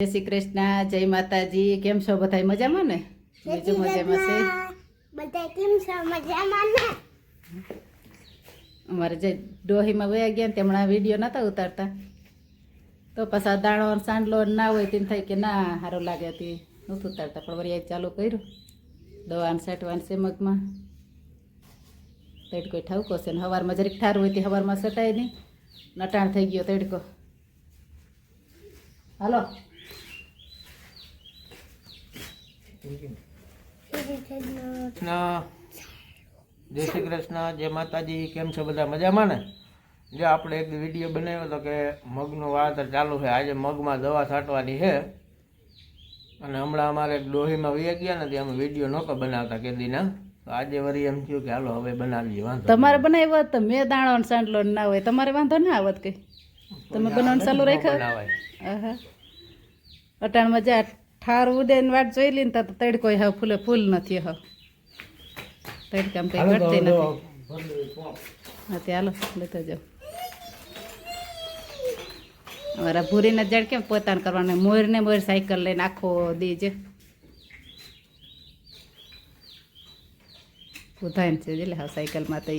જય શ્રી કૃષ્ણ જય માતાજી કેમ છો બધા મજામાં ને? બીજું મજામાં છે? બધા કેમ છો? મજામાં ને? અમારે જે ડોહીમાં વયા ગયા ને હમણાં વીડિયો નતા ઉતારતા. તો પાછા દાણો સાંડલો ના હોય તેમ થાય કે ના સારું લાગે તે. નથી ઉતારતા પણ વળી ચાલુ કર્યું. દવાને સાટવાની છે મગમાં તડકો ઠાવકો છે ને સવારમાં જરીક ઠાર હોય તે સવારમાં સટાય નહીં. નટાણ થઈ ગયો તડકો. હાલો કૃષ્ણ જય શ્રી કૃષ્ણ જય માતાજી કેમ છો બધા? મજામાં ને? જે આપણે એક વીડિયો બનાવ્યો હતો કે મગનું વાતર ચાલુ છે. આજે મગમાં દવા છાંટવાની છે. અને હમણાં અમારે ડોહીમાં વહી ગયા ને ત્યાં અમે વીડિયો નહોતો બનાવતા કેદીના. આજે વળી એમ થયું કે હાલો હવે બનાવીએ વાંધો તમારે બનાવ્યો તો મેં દાણો ને સાંડલો ના હોય તમારે વાંધો ના આવત કઈ તમે બનાવવાનું ચાલુ ન રાખ્યો? મજા અટાણમાં જા. ઠાર ઉડે ને વાટ જોઈ લઈને તો તડકો હવે ફૂલે ફૂલ નથી હવે. તડકામ કઈ ઘટતી નથી. હાલો લેતો જાઓ. અમારા ભૂરીને જડ કેમ પોતાને કરવાનું? મોર ને મોર સાયકલ લઈને આખો દીજે છે. ઉધાઈને છે એટલે હા સાયકલમાં તો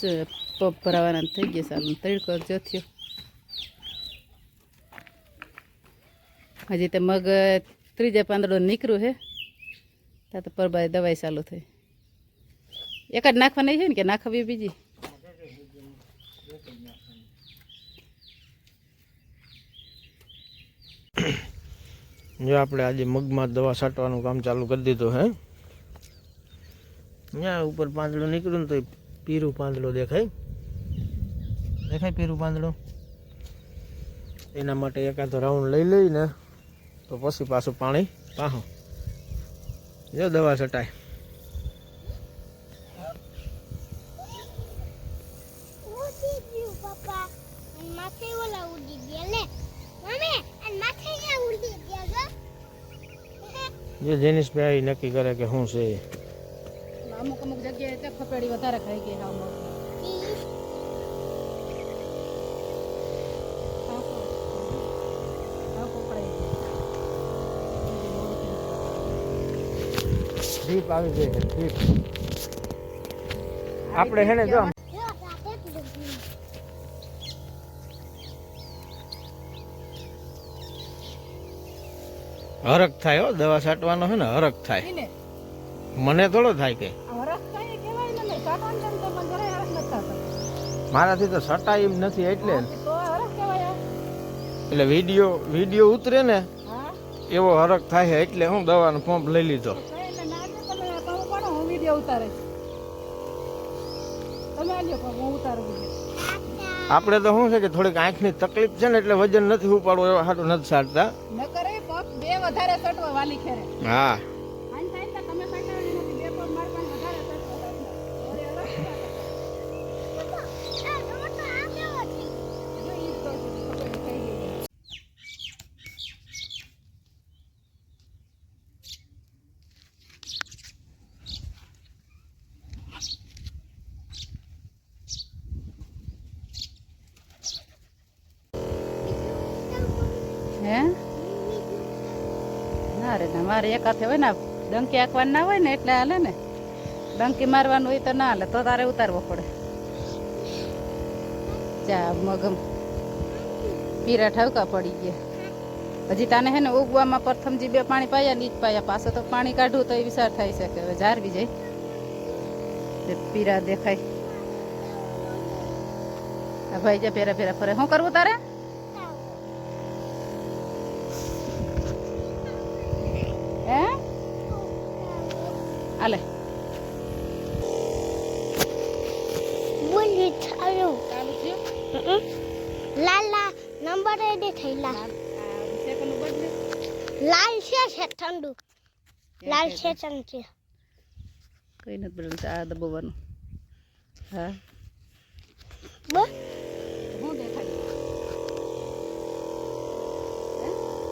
જો પગ ભરાવાના થઈ ગયા સારું તડકો જો થયો હજી તો મગ ત્રીજા પાંદડો નીકળ્યું છે ત્યાં તો પરબારી દવાઈ ચાલુ થઈ એક જ નાખવાની છે ને કે નાખવી બીજી જો આપણે આજે મગમાં દવા છાંટવાનું કામ ચાલુ કરી દીધું હે ત્યાં ઉપર પાંદડું નીકળ્યું ને તો પીરું પાંદડું દેખાય દેખાય પીરું પાંદડું? એના માટે એકાદો રાઉન્ડ લઈ લઈને તો પછી પાછું પાણી પાહો. જો દવા છટાય. ઉડી ગયું પપ્પા. અને માથે ઓલા ઉડી ગયા લે. મમ્મી અને માથે ક્યાં ઉડી ગયા જે જેનિસભાઈ નક્કી કરે કે શું છે એ. અમુક અમુક જગ્યાએ તો ખપેડી વધારે ખાઈ ગઈ હાવ મગ હાવ પકડાઈ ગઈ. ડ્રીપ આવી ગઈ છે જીપ આપણે હેને જો. હરખ થાય હો દવા છાંટવાનો છે ને હરક થાય મને થોડો થાય કે. મારાથી તો સટા એમ નથી એટલે? એટલે વીડિયો વીડિયો ઉતરે ને એવો હરક થાય એટલે હું દવાનો પંપ લઈ લીધો પાડો, ઉતારે. તમે આલ્યો પણ હું ઉતારું આપણે તો શું છે કે થોડીક આંખની તકલીફ છે ને એટલે વજન નથી ઉપાડવું એવા હાટું નથી સારતા ન કરે પગ બે વધારે સટવા વાલી ખેરે. હા આન થાય તો તમે સટાવી નથી બે પગ માર પાસે વધારે સટવા રાખના. ઓરે હરખ કહેવાય. પપ્પા, આ રોટો આ કેવો છે? જો ઈ જ કહું છું, ખબર થઈ ગઈ. હે? ના રે, ના, મારે એક હાથે હોય ને ડંકી આંકવાનું ના હોય ને, એટલે હાલે ને. ડંકી મારવાનું હોય તો ના હાલે, તો તારે ઉતારવો પડે. ચા મગમ. પીરા ઠાવકા પડી ગયા. હજી તાને હે ને ઉગવામાં પ્રથમ જે બે પાણી પાયા નીચ પાયા. પાછો તો પાણી કાઢવું તો એ વિચાર થાય છે કે હવે જારવી જાય. પીરા દેખાય. ભાઈ જે પેરા પેરા ફરે, શું કરવું તારે હે આલે બોલી થયું. લાલ લાલ નંબર એ દેખાયલા સેકન્ડ લાલ છે છે ઠંડુ. લાલ છે છે કઈ નથી બોલું આ દબાવવાનું. હા. બસ. હું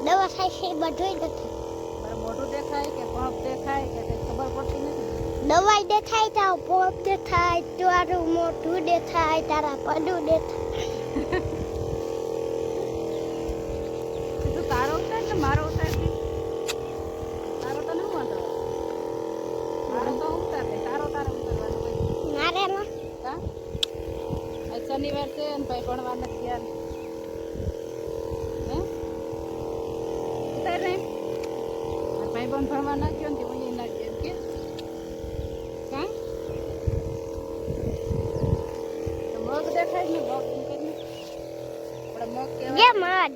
દવા થાય છે બધું નથી. મોઢું દેખાય કે પંપ દેખાય કે ખબર પડતી નથી? દવાઈ દેખાય તાવ પોપ દેખાય તારું મોઢું દેખાય તારા પડું દેખાય. તું તારો ઉતાર ને મારો ઉતાર તારો તો ન વાંધો મારો તો ઉતાર દે તારો તારો ઉતારવાનો હોય. મારે ના. હા? શનિવાર છે ને ભાઈ ભણવા નથી યાર. હે? ઉતાર ને ભાઈ બંધ ભણવા ના ગયો ના ગયો એમ કે કાં તો મગ દેખાય ને મગ એમ કરીને આપણે મગ કહેવાય જે મડ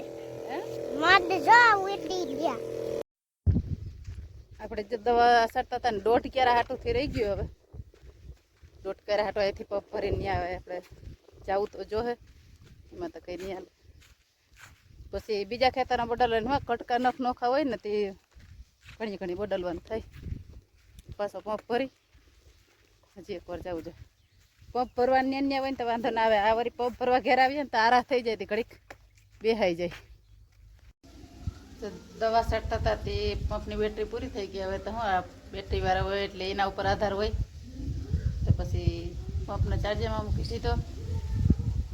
હે મડ જો ઉડી ગયા આપણે જે દવા સરતા હતા ને, દોઢ ક્યારે હાટુંથી રહી ગયું હવે. દોઢ ક્યારે હાટો અહીંથી પગ ભરીને નહીં આવે. આપણે જવું તો જોહે એમાં તો કંઈ નહીં હાલે. પછી બીજા ખેતરના બોડલ હોય, કટકા નખ નોખા હોય ને, તે ઘણી ઘણી બદલવાનું થાય. પાછો પંપ ભરી, હજી એકવાર જવું જોઈએ પંપ ભરવાની ન્યા ન્યા હોય ને, તો વાંધો ના આવે. આ વળી પંપ ભરવા ઘેર આવીએ ને, તો આરા થઈ જાય તે ઘડીક. બેહાઈ જાય. તો દવા છાંટતા હતા તે પંપની બેટરી પૂરી થઈ ગઈ. હવે તો હું આ બેટરી વાળા હોય એટલે એના ઉપર આધાર હોય. તો પછી પંપને ચાર્જરમાં મૂકી દીધો.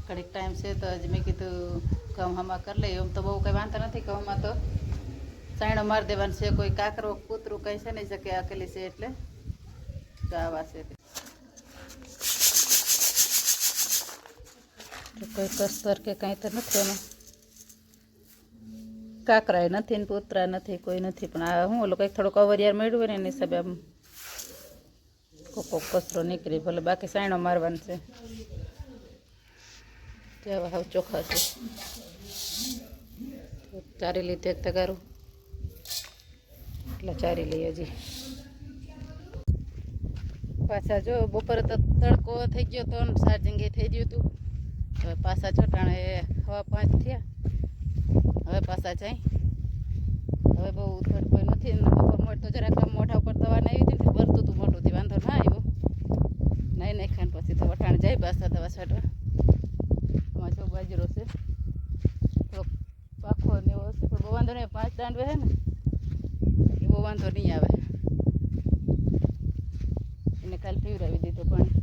ઘડીક ટાઈમ છે તો હજી મેં કીધું ઘઉં હમા કરી લઈએ એમ તો બહુ કંઈ વાંધો નથી ઘઉંમાં તો. સાયણો મારી દેવાનું છે. કોઈ કાકરો, કૂતરું કંઈ છે નહીં શકે અકેલી છે એટલે. તો આવા છે તે. તો કોઈ કસ્તર કે કાંઈ તો નથી એમાં. કાકરાય નથી ને પોતરા નથી, કોઈ નથી. પણ આ હું ઓલું કંઈક થોડુંક અવરિયાર મળ્યું હોય ને એની હિસાબે આમ કોક કચરો નીકળી, ભલે બાકી સાયણો મારવાનું છે. કેવા હાવ ચોખ્ખા છે. ચારી લીધે એક તગારું. એટલે ચારી લઈએ હજી. પાછા જો, બપોરે તો તડકો થઈ ગયો તો ચાર્જિંગ થઈ ગયું હતું હવે પાછા ચોટાણે હવા પાંચ થયા. હવે પાછા જાય. હવે બહુ તડકો નથી ને બપોર મોટો જરાક મોઢા ઉપર દવા નાવી હતી ભરતું હતું મોટું થી વાંધો ના આવ્યો. નહીં નહીં ખાન પછી તો વટાણ જાય પાછા દવા છાંટવા. એમાં જો બાજરો છે. થોડોક પાખો ને એવો છે પણ બહુ વાંધો નહીં, પાંચ દાંડ હે ને, એ બહુ વાંધો નહીં આવે. એને કાલ પીવડાવી દીધું પાણી